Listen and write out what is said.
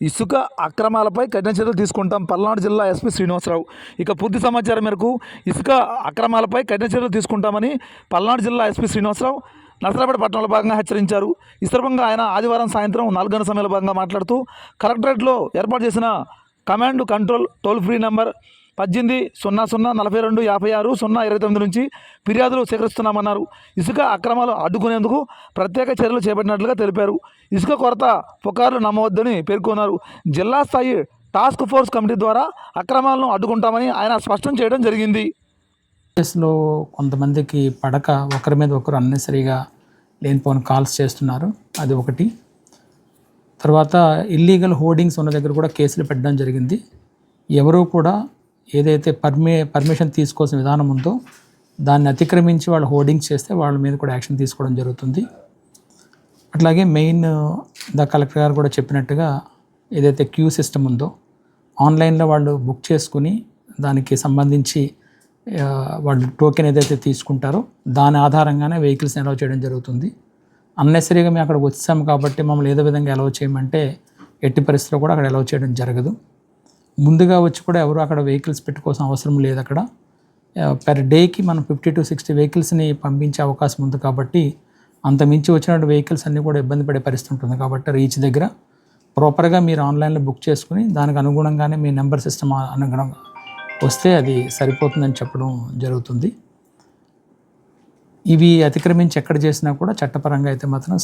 ఇసుక అక్రమాలపై కఠిన చర్యలు తీసుకుంటాం. పల్నాడు జిల్లా ఎస్పీ శ్రీనివాసరావు. ఇక పూర్తి సమాచారం మేరకు ఇసుక అక్రమాలపై కఠిన చర్యలు తీసుకుంటామని పల్నాడు జిల్లా ఎస్పీ శ్రీనివాసరావు నర్సరాపేట పట్టణంలో భాగంగా హెచ్చరించారు. ఈ సందర్భంగా ఆయన ఆదివారం సాయంత్రం నాలుగు సమయంలో భాగంగా మాట్లాడుతూ కలెక్టరేట్లో ఏర్పాటు చేసిన command control toll free number పద్దెనిమిది సున్నా సున్నా నలభై రెండు యాభై ఆరు సున్నా ఇరవై తొమ్మిది నుంచి ఫిర్యాదులు సేకరిస్తున్నామన్నారు. ఇసుక అక్రమాలు అడ్డుకునేందుకు ప్రత్యేక చర్యలు చేపట్టినట్లుగా తెలిపారు. ఇసుక కొరత పుకార్లు నమ్మవద్దని పేర్కొన్నారు. జిల్లా స్థాయి టాస్క్ ఫోర్స్ కమిటీ ద్వారా అక్రమాలను అడ్డుకుంటామని ఆయన స్పష్టం చేయడం జరిగింది. కేసులో కొంతమందికి పడక ఒకరి మీద ఒకరు అన్నెసరిగా లేనిపోని కాల్స్ చేస్తున్నారు. అది ఒకటి. తర్వాత ఇల్లీగల్ హోర్డింగ్స్ ఉన్న దగ్గర కూడా కేసులు పెట్టడం జరిగింది. ఎవరూ కూడా ఏదైతే పర్మి పర్మిషన్ తీసుకోవాల్సిన విధానం ఉందో దాన్ని అతిక్రమించి వాళ్ళు హోర్డింగ్స్ చేస్తే వాళ్ళ మీద కూడా యాక్షన్ తీసుకోవడం జరుగుతుంది. అట్లాగే మెయిన్ ద కలెక్టర్ గారు కూడా చెప్పినట్టుగా ఏదైతే క్యూ సిస్టమ్ ఉందో ఆన్లైన్లో వాళ్ళు బుక్ చేసుకుని దానికి సంబంధించి వాళ్ళు టోకెన్ ఏదైతే తీసుకుంటారో దాని ఆధారంగానే వెహికల్స్ని అలౌ చేయడం జరుగుతుంది. అన్నెసరీగా మేము అక్కడికి వచ్చాము కాబట్టి మమ్మల్ని ఏదో విధంగా అలౌ చేయమంటే ఎట్టి పరిస్థితిలో కూడా అక్కడ అలౌ చేయడం జరగదు. ముందుగా వచ్చి కూడా ఎవరు అక్కడ వెహికల్స్ పెట్టుకోవాల్సిన అవసరం లేదు అక్కడ. పెర్ డేకి మనం ఫిఫ్టీ టు సిక్స్టీ వెహికల్స్ని పంపించే అవకాశం ఉంది కాబట్టి అంత మించి వచ్చినటువంటి వెహికల్స్ అన్నీ కూడా ఇబ్బంది పడే పరిస్థితి ఉంటుంది కాబట్టి రీచ్ దగ్గర. ప్రాపర్గా మీరు ఆన్లైన్లో బుక్ చేసుకుని దానికి అనుగుణంగానే మీ నెంబర్ సిస్టమ్ అనుగుణంగా వస్తే అది సరిపోతుందని చెప్పడం జరుగుతుంది. ఇవి అతిక్రమించి ఎక్కడ చేసినా కూడా చట్టపరంగా అయితే మాత్రం